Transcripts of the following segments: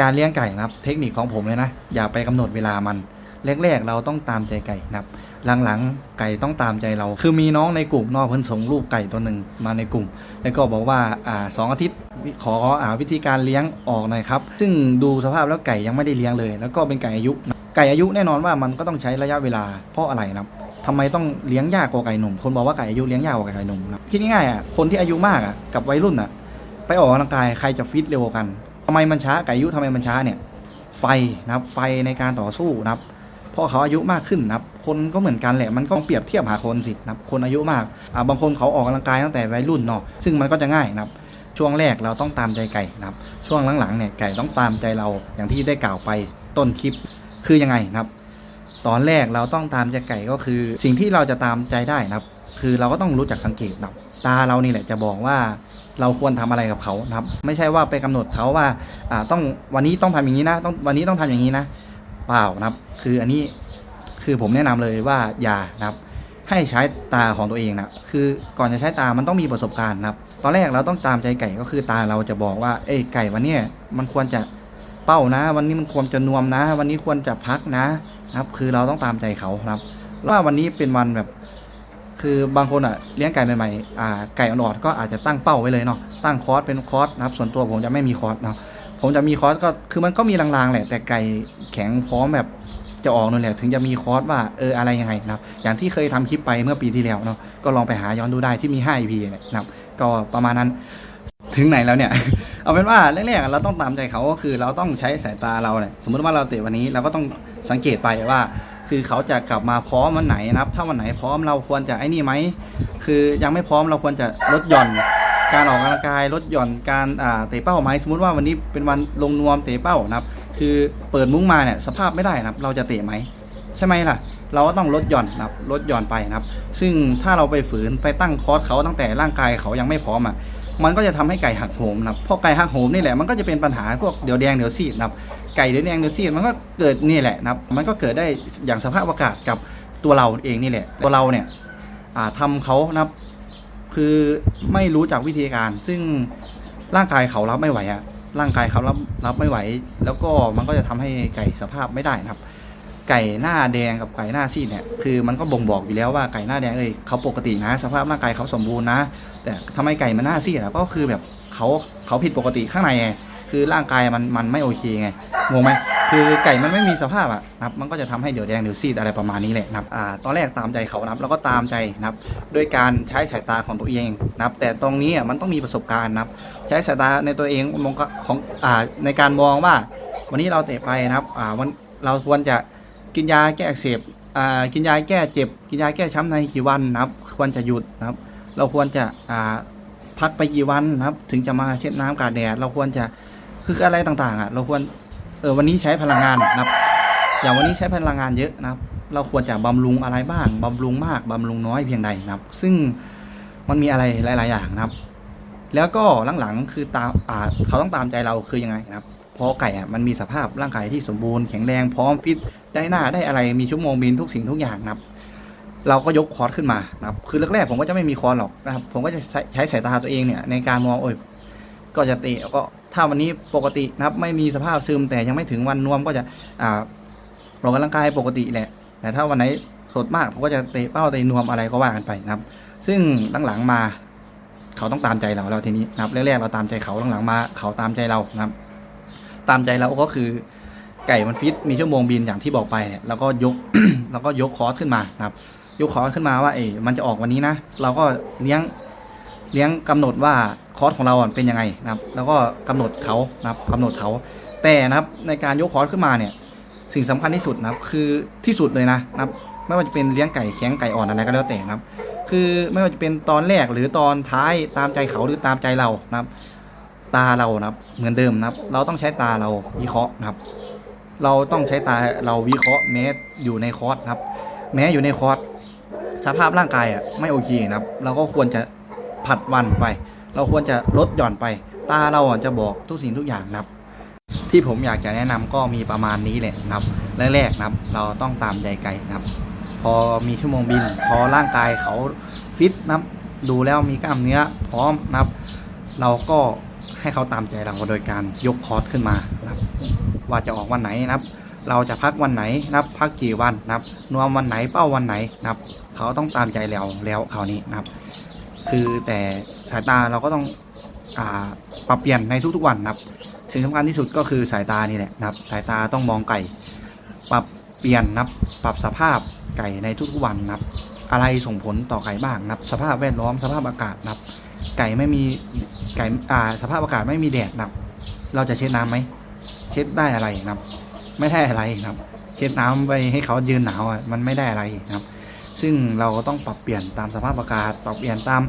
การเลี้ยงไก่นะครับ เทคนิคของผมเลยนะ อย่าไปกำหนดเวลามัน แรกๆ เราต้องตามใจไก่นะครับ หลังๆ ไก่ต้องตามใจเรา คือมีน้องในกลุ่มนอกเพิ่นส่งรูปไก่ตัวหนึ่งมาในกลุ่ม แล้วก็บอกว่าอ่าสองอาทิตย์ขออ่าวิธีการเลี้ยงออกหน่อยครับ ซึ่งดูสภาพแล้วไก่ยังไม่ได้เลี้ยงเลย แล้วก็เป็นไก่อายุ ไก่อายุแน่นอนว่ามันก็ต้องใช้ระยะเวลา เพราะอะไรนะครับทำไมต้องเลี้ยงยากกว่าไก่หนุ่ม คนบอกว่าไก่อายุเลี้ยงยากกว่าไก่หนุ่มนะคิดง่ายๆอะ คนที่อายุมากอะ กับวัยรุ่นอะ ไปออกกำลังกายใครจะฟิตเร็วกัน ทำไมมันช้าไก่อายุทำไมมันช้าเนี่ย ไฟนะครับไฟในการต่อสู้นะครับพราะเขาอายุมากขึ้นนะครับ คนก็เหมือนกันแหละ มันก็เปรียบเทียบหาคนสินะครับ คนอายุมากอ่าบางคนเขาออกกำลังกายตั้งแต่วัยรุ่นเนาะ ซึ่งมันก็จะง่ายนะครับ ช่วงแรกเราต้องตามใจไก่นะครับ ช่วงหลังๆเนี่ยไก่ต้องตามใจเราอย่างที่ได้กล่าวไปต้นคลิป คือยังไงนะครับ ตอนแรกเราต้องตามใจไก่ก็คือ สิ่งที่เราจะตามใจได้นะครับ คือเราก็ต้องรู้จักสังเกตนะครับ ตาเรานี่แหละจะบอกว่า เราควรทำอะไรกับเขานะครับ ไม่ใช่ว่าไปกำหนดเขาว่าอ่าต้องวันนี้ต้องทำอย่างนี้นะต้องวันนี้ต้องทำอย่างนี้นะเปล่านะครับ คืออันนี้คือผมแนะนำเลยว่าอย่านะครับ ให้ใช้ตาของตัวเองนะคือก่อนจะใช้ตามันต้องมีประสบการณ์นะครับ ตอนแรกเราต้องตามใจไก่ก็คือตาเราจะบอกว่าเอ้ไก่วันนี้มันควรจะเป้านะ วันนี้มันควรจะนวมนะ วันนี้ควรจะพักนะ นะครับ คือเราต้องตามใจเขานะครับว่าวันนี้เป็นวันแบบ คือบางคนอะเลี้ยงไก่ใหม่ๆอ่าไก่อ่อนๆก็อาจจะตั้งเป้าไว้เลยเนาะตั้งคอร์สเป็นคอร์สนะครับส่วนตัวผมจะไม่มีคอร์สเนาะผมจะมีคอร์สก็คือมันก็มีลางๆแหละแต่ไก่แข็งพร้อมแบบจะออกนั่นแหละถึงจะมีคอร์สว่าเอออะไรยังไงนะครับอย่างที่เคยทำคลิปไปเมื่อปีที่แล้วเนาะก็ลองไปหาย้อนดูได้ที่มี 5 EP เนี่ยนะครับก็ประมาณนั้นถึงไหนแล้วเนี่ย เอาเป็นว่าแรกๆเราต้องตามใจเขาก็คือเราต้องใช้สายตาเราเนี่ยสมมติว่าเราเตะวันนี้เราก็ต้องสังเกตไปว่า คือเขาจะกลับมาพร้อมวันไหนนะครับ ถ้าวันไหนพร้อมเราควรจะไอ้นี่ไหมคือยังไม่พร้อมเราควรจะลดหย่อน การออกกำลังกายลดหย่อนการอ่าเตะเป้าไหมสมมติว่าวันนี้เป็นวันลงนวมเตะเป้านะครับ คือเปิดมุ้งมาเนี่ยสภาพไม่ได้นะครับ เราจะเตะไหมใช่ไหมล่ะ เราก็ต้องลดหย่อนนะครับลดหย่อนไปนะครับ ซึ่งถ้าเราไปฝืนไปตั้งคอร์สเขาตั้งแต่ร่างกายเขายังไม่พร้อมอะมันก็จะทำให้ไก่หักโหมนะครับเพราะไก่หักโหมนี่แหละมันก็จะเป็นปัญหาพวกเดี๋ยวแดงเดี๋ยวซีดนะครับ ไก่เดี๋ยวแดงเดี๋ยวซีดมันก็เกิดนี่แหละนะครับ มันก็เกิดได้อย่างสภาพอากาศกับตัวเราเองนี่แหละ ตัวเราเนี่ยอ่าทำเขานะครับ คือไม่รู้จักวิธีการ ซึ่งร่างกายเขารับไม่ไหวอะร่างกายเขารับรับไม่ไหว แล้วก็มันก็จะทำให้ไก่สภาพไม่ได้นะครับ ไก่หน้าแดงกับไก่หน้าซีดเนี่ย คือมันก็บ่งบอกอยู่แล้วว่าไก่หน้าแดงเอ้ยเขาปกตินะ สภาพร่างกายเขาสมบูรณ์นะ แต่ทำไมไก่มันหน้าซีดอะก็คือแบบเขาเขาผิดปกติข้างในไง คือร่างกายมันมันไม่โอเคไงงงไหมคือไก่มันไม่มีสภาพอะนะครับมันก็จะทำให้เดี๋ยวแดงเดี๋ยวซีดอะไรประมาณนี้แหละนะครับอ่าตอนแรกตามใจเขานะครับแล้วก็ตามใจนะครับด้วยการใช้สายตาของตัวเองนะครับแต่ตรงนี้อะมันต้องมีประสบการณ์นะครับใช้สายตาในตัวเองมองก็ของอ่าในการมองว่า วันนี้เราเตะไปนะครับอ่าวันเราควรจะกินยาแก้อักเสบอ่ากินยาแก้เจ็บ กินยาแก้ช้ำในกี่วันนะครับ ควรจะหยุดนะครับ เราควรจะอ่าพักไปกี่วันนะครับ ถึงจะมาเช็ดน้ำกาดแดดเราควรจะ คืออะไรต่างๆอะเราควรเออวันนี้ใช้พลังงานนะครับ อย่างวันนี้ใช้พลังงานเยอะนะครับ เราควรจะบำรุงอะไรบ้างบำรุงมากบำรุงน้อยเพียงใดนะครับ ซึ่งมันมีอะไรหลาย ๆ อย่างนะครับ แล้วก็หลังๆคือตามอ่าเขาต้องตามใจเราคือยังไงนะครับเพราะไก่อะมันมีสภาพร่างกายที่สมบูรณ์แข็งแรงพร้อมฟิตได้หน้าได้อะไรมีชั่วโมงบินทุกสิ่งทุกอย่างนะครับ เราก็ยกคอร์สขึ้นมานะครับ คือแรกๆผมก็จะไม่มีคอร์สหรอกนะครับ ผมก็จะใช้ใชสายตาตัวเองเนี่ยในการมองโอ้ย ก็จะเตะก็ถ้าวันนี้ปกตินะครับไม่มีสภาพซึมแต่ยังไม่ถึงวันนวมก็จะอ่าออกกำลังกายปกติแหละแต่ถ้าวันไหนสดมากผมก็จะเตะเป้าเตะนวมอะไรก็ว่ากันไปนะครับ ซึ่งหลังๆมาเขาต้องตามใจเราแล้วทีนี้นะครับแรกๆเราตามใจเขาหลังๆมา เขาตามใจเรานะครับ ตามใจเราก็คือไก่มันฟิตมีชั่วโมงบินอย่างที่บอกไปเนี่ยแล้วก็ยกแล้วก็ยกคอร์สขึ้นมานะครับ ยกคอร์สขึ้นมาว่าเอ๋มันจะออกวันนี้นะ เราก็เลี้ยง เลี้ยงกำหนดว่าคอร์สของเราเป็นยังไงนะครับ แล้วก็กำหนดเขานะครับกำหนดเขา แต่นะครับในการยกคอร์สขึ้นมาเนี่ย สิ่งสำคัญที่สุดนะครับ คือที่สุดเลยนะนะครับ ไม่ว่าจะเป็นเลี้ยงไก่แข็งไก่อ่อนอะไรก็แล้วแต่นะครับ คือไม่ว่าจะเป็นตอนแรกหรือตอนท้ายตามใจเขาหรือตามใจเรานะครับ ตาเรานะครับ เหมือนเดิมนะครับ เราต้องใช้ตาเราวิเคราะห์นะครับ เราต้องใช้ตาเราวิเคราะห์แม้อยู่ในคอร์สนะครับ แม้อยู่ในคอร์สสภาพร่างกายอะไม่โอเคนะครับ เราก็ควรจะ ผัดวันไป เราควรจะลดหย่อนไป ตาเราจะบอกทุกสิ่งทุกอย่างนะครับ ที่ผมอยากจะแนะนำก็มีประมาณนี้แหละนะครับแรกๆนะครับ เราต้องตามใจไก่นะครับ พอมีชั่วโมงบิน พอร่างกายเขาฟิตนะครับดูแล้วมีกล้ามเนื้อพร้อมนะครับ เราก็ให้เขาตามใจเราโดยการยกคอร์สขึ้นมานะครับ ว่าจะออกวันไหนนะครับ เราจะพักวันไหนนับ พักกี่วันนับนวมวันไหนเป้าวันไหนนับ เขาต้องตามใจเราแล้วคราวนี้นะครับ คือแต่สายตาเราก็ต้องอ่าปรับเปลี่ยนในทุกๆวันนะครับ สิ่งสำคัญที่สุดก็คือสายตานี่แหละนะครับ สายตาต้องมองไก่ ปรับเปลี่ยนนะครับ ปรับสภาพไก่ในทุกๆวันนะครับ อะไรส่งผลต่อไก่บ้างนะครับ สภาพแวดล้อมสภาพอากาศนะครับ ไก่ไม่มีไก่อ่าสภาพอากาศไม่มีแดดนะครับ เราจะเช็ดน้ำไหมเช็ดได้อะไรนะครับ ไม่ได้อะไรนะครับ เช็ดน้ำไปให้เขายืนหนาวอะมันไม่ได้อะไรนะครับ ซึ่งเราก็ต้องปรับเปลี่ยนตามสภาพอากาศ ปรับเปลี่ยนตาม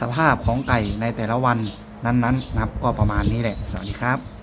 สภาพของไก่ในแต่ละวันนั้นๆนะครับก็ประมาณนี้แหละ สวัสดีครับ